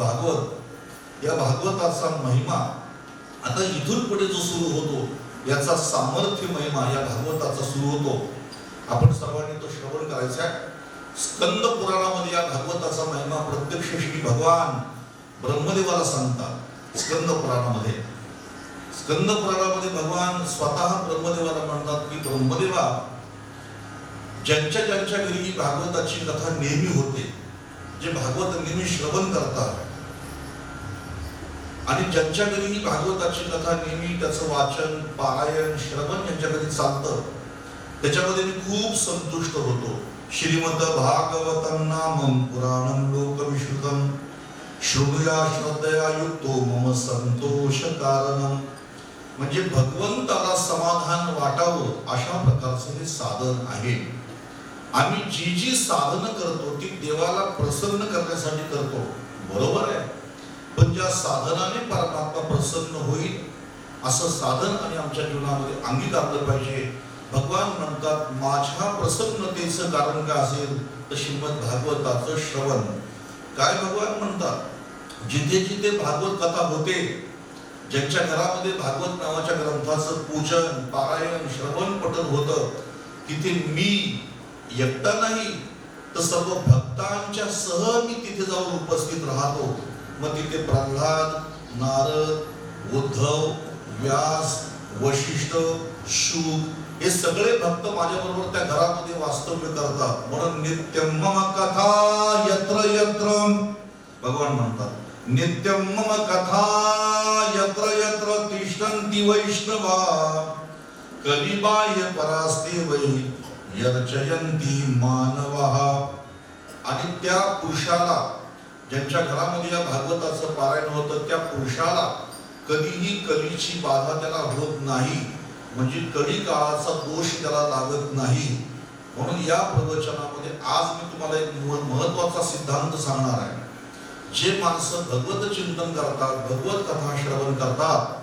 भागवत या भागवताचा महिमा आता इथून पुढे जो सुरू होतो याचा सामर्थ्य महिमा या भागवताचा सुरू होतो. आपण सर्वांनी तो श्रवण करायचा आहे. स्कंद पुराणामध्ये या भागवताचा महिमा प्रत्यक्ष श्री भगवान ब्रह्मदेवाला सांगतात स्कंद पुराणामध्ये. स्कंद पुराणामध्ये भगवान स्वतः ब्रह्मदेवाला म्हणतात की ब्रह्मदेवा ज्यांच्या ज्यांच्या घरी ही भागवताची कथा नेहमी होते जे भागवत नेहमी श्रवण करतात आणि ज्यांच्या घरी ही भागवताची कथा नेहमी त्याचं वाचन पारायण श्रवण यांच्या घरी चालतं त्याच्यामध्ये मी खूप संतुष्ट होतो. श्रीमद भागवतम नामम पुराणम लोकविश्रुतम श्रुणुया श्रद्धया युक्तो मम संतोष कारणम म्हणजे भगवंताला समाधान वाटावं अशा प्रकारचं हे साधन आहे. आम्ही जी जी साधनं करतो ती देवाला प्रसन्न करण्यासाठी करतो. बरोबर आहे? पण ज्या साधनाने परमात्मा प्रसन्न होईल असं साधन आणि आमच्या जीवनामध्ये अंगीकारलं पाहिजे. भगवान म्हणतात माझ्या प्रसन्नतेचं कारण काय असेल तर श्रीमद भागवताचं श्रवण. काय भगवान म्हणतात? जिथे जिथे भागवत कथा होते ज्यांच्या घरामध्ये भागवत नावाच्या ग्रंथाचं पूजन पारायण श्रवण पठन होतं तिथे मी एकटा नाही तर सर्व भक्तांच्या सह मी तिथे जाऊन उपस्थित राहतो. मग तिथे प्रल्हाद नारद उद्धव व्यास वशिष्ठ शुक हे सगळे भक्त माझ्याबरोबर त्या घरामध्ये वास्तव्य करतात. म्हणून नित्यम मम कथा यत्र यत्र. भगवान म्हणतात नित्यम मम कथा यत्र यत्र तिष्ठन्ति वैष्णवा. कलिबाह्य परास्ते वै यर्चयन्ति मानवः. आणि त्या पुरुषाला ज्यांच्या घरामध्ये या भागवताचं पारायण होतं त्या पुरुषाला कधीही कलीची बाधा त्याला होत नाही. म्हणजे कली काळाचा दोष त्याला लागत नाही. म्हणून या प्रवचनामध्ये आज मी तुम्हाला एक महत्त्वाचा सिद्धांत सांगणार आहे. जे माणसं भगवत चिंतन करतात भगवत कथा श्रवण करतात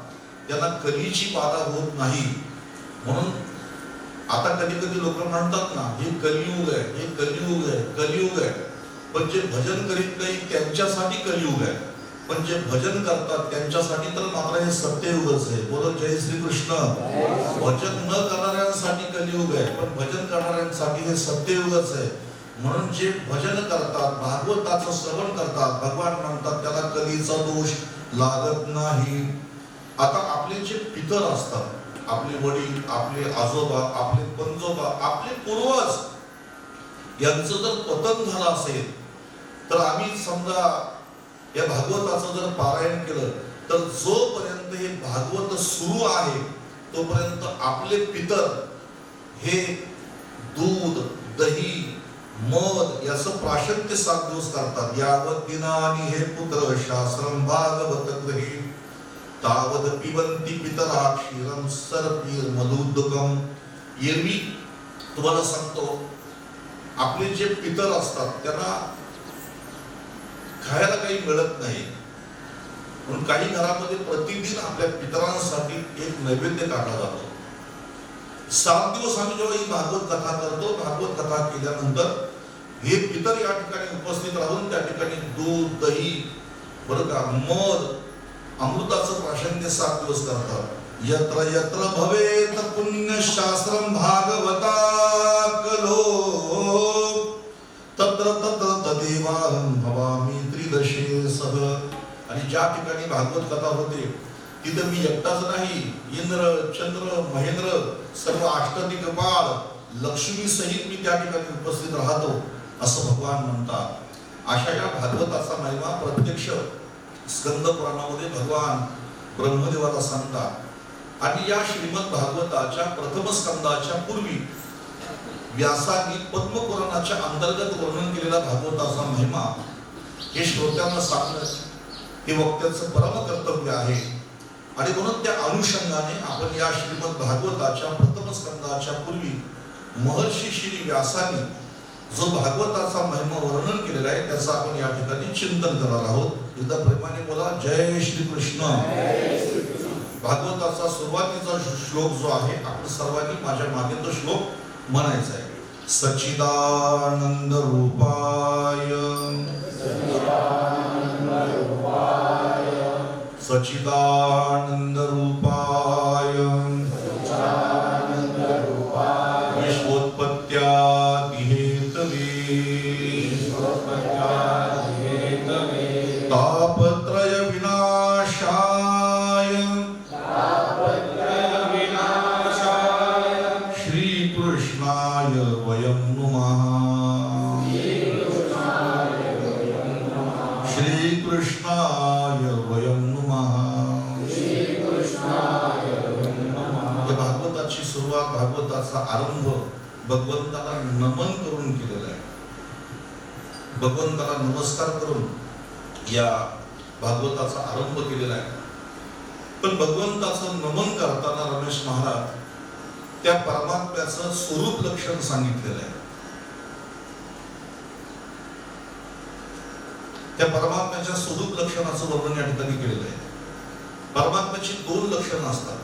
त्यांना कलीची बाधा होत नाही. म्हणून आता कधी कधी लोक म्हणतात ना हे कलियुग आहे हे कलियुग आहे कलियुग आहे. पण जे भजन करीत नाही त्यांच्यासाठी कलियुग आहे. पण जे भजन करतात त्यांच्यासाठी तर मात्र हे सत्ययुगच आहे. बोलो जय श्री कृष्ण भजन न करणाऱ्यांसाठी कलियुग आहे पण भजन करणाऱ्यांसाठी हे सत्ययुगच आहे. म्हणून जे भजन करतात भागवताचं श्रवण करतात भगवान म्हणतात त्याला कलीचा दोष लागत नाही. आता आपले जे पितर असतात आपले वडील आपले आजोबा आपले पंजोबा आपले पूर्वज यांचं जर पतन झालं असेल तर आम्ही समजा या भागवताचं जर पारायण केलं तर जोपर्यंत हे भागवत सुरू आहे तोपर्यंत आपले पितर हे दूध दही मध याचं प्राशत्य सात दिवस करतात. यावत दिनानी हे पुत्र शास्त्रम भागवत ग्रही तावद पिबंती पितरा क्षीरम सरपीर मधुदकम एरवी तुम्हाला सांगतो आपले जे पितर असतात त्यांना खायला काही मिळत नाही. म्हणून काही घरामध्ये प्रतिदिन आपल्या पितरांसाठी एक नैवेद्य काढला जातो. सात दिवस आम्ही जेव्हा ही भागवत कथा करतो भागवत कथा केल्यानंतर हे पितर या ठिकाणी उपस्थित राहून त्या ठिकाणी दूध दही बरं का मध अमृताचं प्राशन्य सात दिवस करतात. यत्र यत्र भवेत पुण्य शास्त्रम भागवता कलो. तत्र भवामी त्रिदशे सह. आणि ज्या ठिकाणी भागवत कथा होते तिथं मी एकटाच नाही. इंद्र चंद्र महेंद्र सर्व अष्टदिग्पाळ लक्ष्मी सहित मी त्या ठिकाणी उपस्थित राहतो असं भगवान म्हणतात. अशा या भागवताचा महिमा प्रत्यक्ष स्कंद पुराणामध्ये भगवान ब्रह्मदेवाला सांगतात. आणि या श्रीमद भागवताच्या प्रथम स्कंदाच्या पूर्वी व्यासांनी पद्मपुराणाच्या अंतर्गत वर्णन केलेला भागवताचा महिमा हे श्रोत्यांना सांगणं हे वक्त्याचं परम कर्तव्य आहे. आणि म्हणून त्या अनुषंगाने आपण या श्रीमद भागवताच्या प्रथम स्कंदाच्या पूर्वी महर्षी श्री व्यासाने जो भागवताचा महिमा वर्णन केलेला आहे त्याचं आपण या ठिकाणी चिंतन करणार आहोत. एकदा प्रेमाने बोला जय श्री कृष्ण भागवताचा सुरुवातीचा श्लोक जो आहे आपण सर्वांनी माझ्या मागे तो श्लोक म्हणायचा आहे. सच्चिदानन्दरूपाय सच्चिदानन्दरूपाय विश्वोत्पत्त्या भागवताचा आरंभ भगवंताला नमन करून केलेला आहे. भगवंताला नमस्कार करून या भागवताचा आरंभ केलेला आहे. पण भगवंताचं नमन करताना रमेश महाराज त्या परमात्म्याचं स्वरूप लक्षण सांगितलेलं आहे. त्या परमात्म्याच्या स्वरूप लक्षणाचं वर्णन या ठिकाणी केलेलं आहे. परमात्म्याची दोन लक्षणं असतात.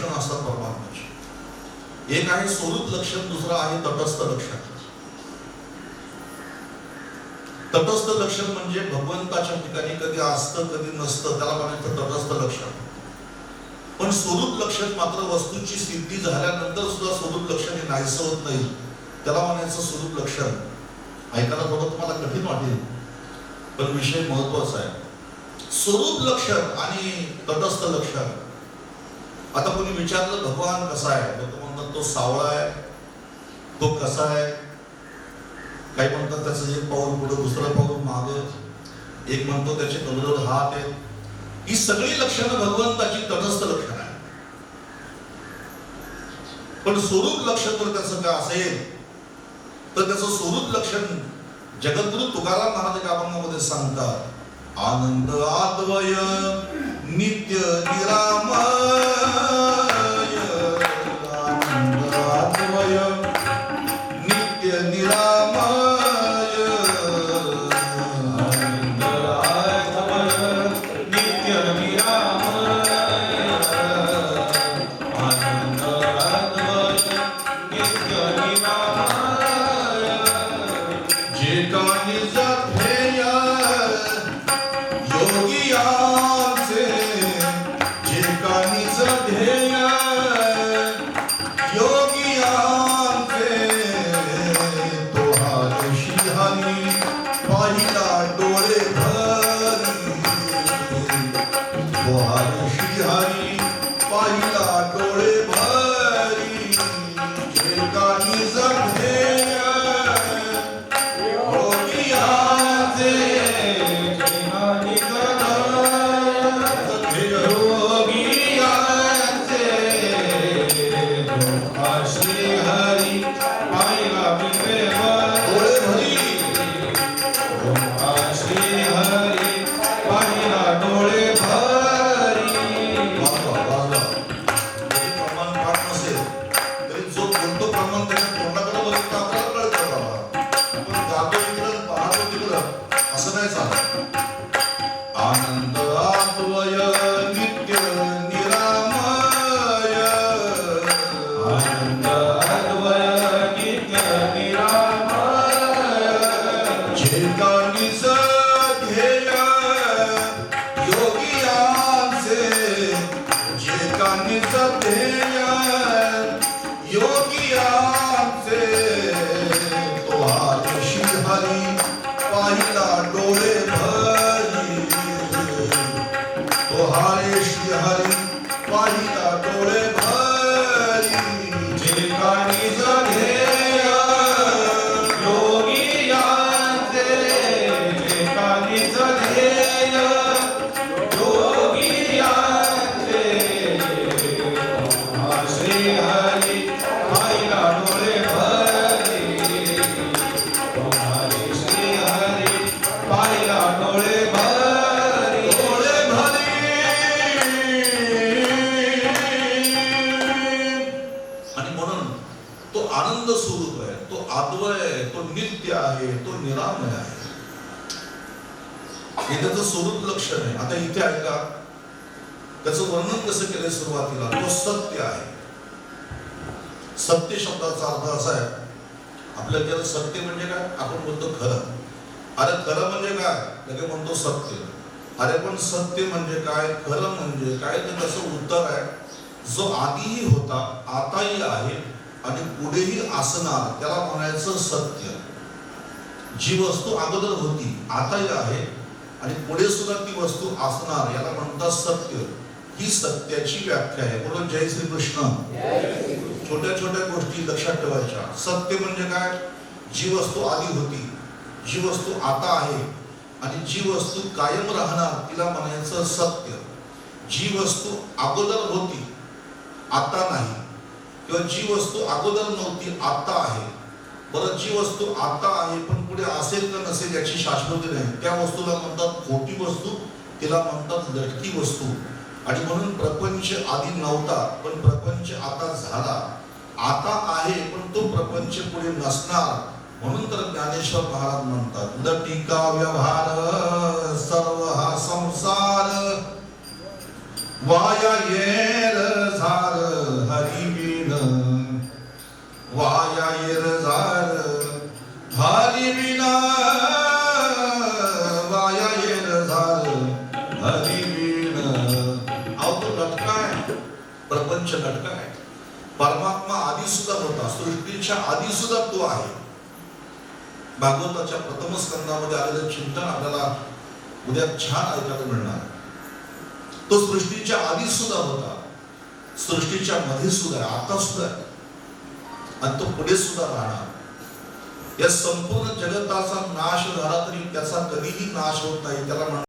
लक्षणं असतात परमात्म्याची. एक आहे स्वरूप लक्षण दुसरं आहे तटस्थ लक्षण. तटस्थ लक्षण म्हणजे भगवंताच्या ठिकाणी कधी असतं कधी नसतं त्याला म्हणायचं तटस्थ लक्षण. पण स्वरूप लक्षण मात्र वस्तूची सिद्धी झाल्यानंतर सुद्धा स्वरूप लक्षण हे नाहीसं होत नाही. त्याला म्हणायचं स्वरूप लक्षण. ऐकायला थोडं तुम्हाला कठीण वाटेल पण विषय महत्त्वाचा आहे. स्वरूप लक्षण आणि तटस्थ लक्षण आता कोणी विचारलं भगवान कसा आहे? तर तो म्हणतात तो सावळा आहे. तो कसा आहे? काही म्हणतात त्याचं एक पाऊल पुढं दुसरं पाऊल माग. एक म्हणतो त्याचे कमजोर हात आहेत. ही सगळी लक्षणं भगवंताची तटस्थ लक्षण आहे पण स्वरूप लक्षण जर त्याचं काय असेल तर त्याचं स्वरूप लक्षण जगद्गुरु तुकाराम महाराज कामांमध्ये सांगतात आनंद आद्वय नित्य निरामय ਬਾਹੀ ਦਾ ਡੋਲੇ तिकडं, असं नाही चालत. आनंद आद्वय नित्य निरामय. आनंद अद्वय नित्य निरामय. जे कानीच ध्येय योगियांचे हे त्याचं स्वरूप लक्षण आहे. आता इथे ऐका त्याचं वर्णन कसं केलंय सुरुवातीला? तो सत्य आहे. सत्य शब्दाचा अर्थ असा आहे. आपल्या त्याला सत्य म्हणजे काय? आपण बोलतो खरं. अरे खरं म्हणजे काय? लगे म्हणतो सत्य. अरे पण सत्य म्हणजे काय? खरं म्हणजे काय? तर त्याचं उत्तर आहे जो आधीही होता आताही आहे आणि पुढेही असणार त्याला म्हणायचं सत्य. जी वस्तू अगोदर होती आताही आहे आणि पुढे सुद्धा ती वस्तू असणार याला म्हणतात सत्य. ही सत्याची व्याख्या आहे. म्हणून जय श्री कृष्ण छोट्या छोट्या गोष्टी लक्षात ठेवायच्या. सत्य म्हणजे काय? जी वस्तू आधी होती जी वस्तू आता आहे आणि जी वस्तू कायम राहणार तिला म्हणायचं सत्य. जी वस्तू अगोदर होती आता नाही. किंवा जी वस्तू अगोदर नव्हती आता आहे बरं जी वस्तू आता आहे पण पुढे असेल का नसेल याची शाश्वती नाही. त्या वस्तूला म्हणतात खोटी वस्तू तिला म्हणतात लटकी वस्तू. आणि म्हणून प्रपंच आधी नव्हता पण प्रपंच आता झाला. आता आहे पण तो प्रपंच पुढे नसणार. म्हणून तर ज्ञानेश्वर महाराज म्हणतात लटिका व्यवहार सर्व हा संसार. वाया ये सुद्धा होता. सृष्टीच्या आधी सुद्धा तो आहे. भागवताच्या प्रथम स्कंदामध्ये आलेलं चिंतन आपल्याला उद्या छान ऐकायला मिळणार. तो सृष्टीच्या आधी सुद्धा होता. सृष्टीच्या मध्ये सुद्धा आता सुद्धा आणि तो पुढे सुद्धा राहणार. या संपूर्ण जगताचा नाश झाला तरी त्याचा कधीही नाश होत नाही. त्याला म्हणतात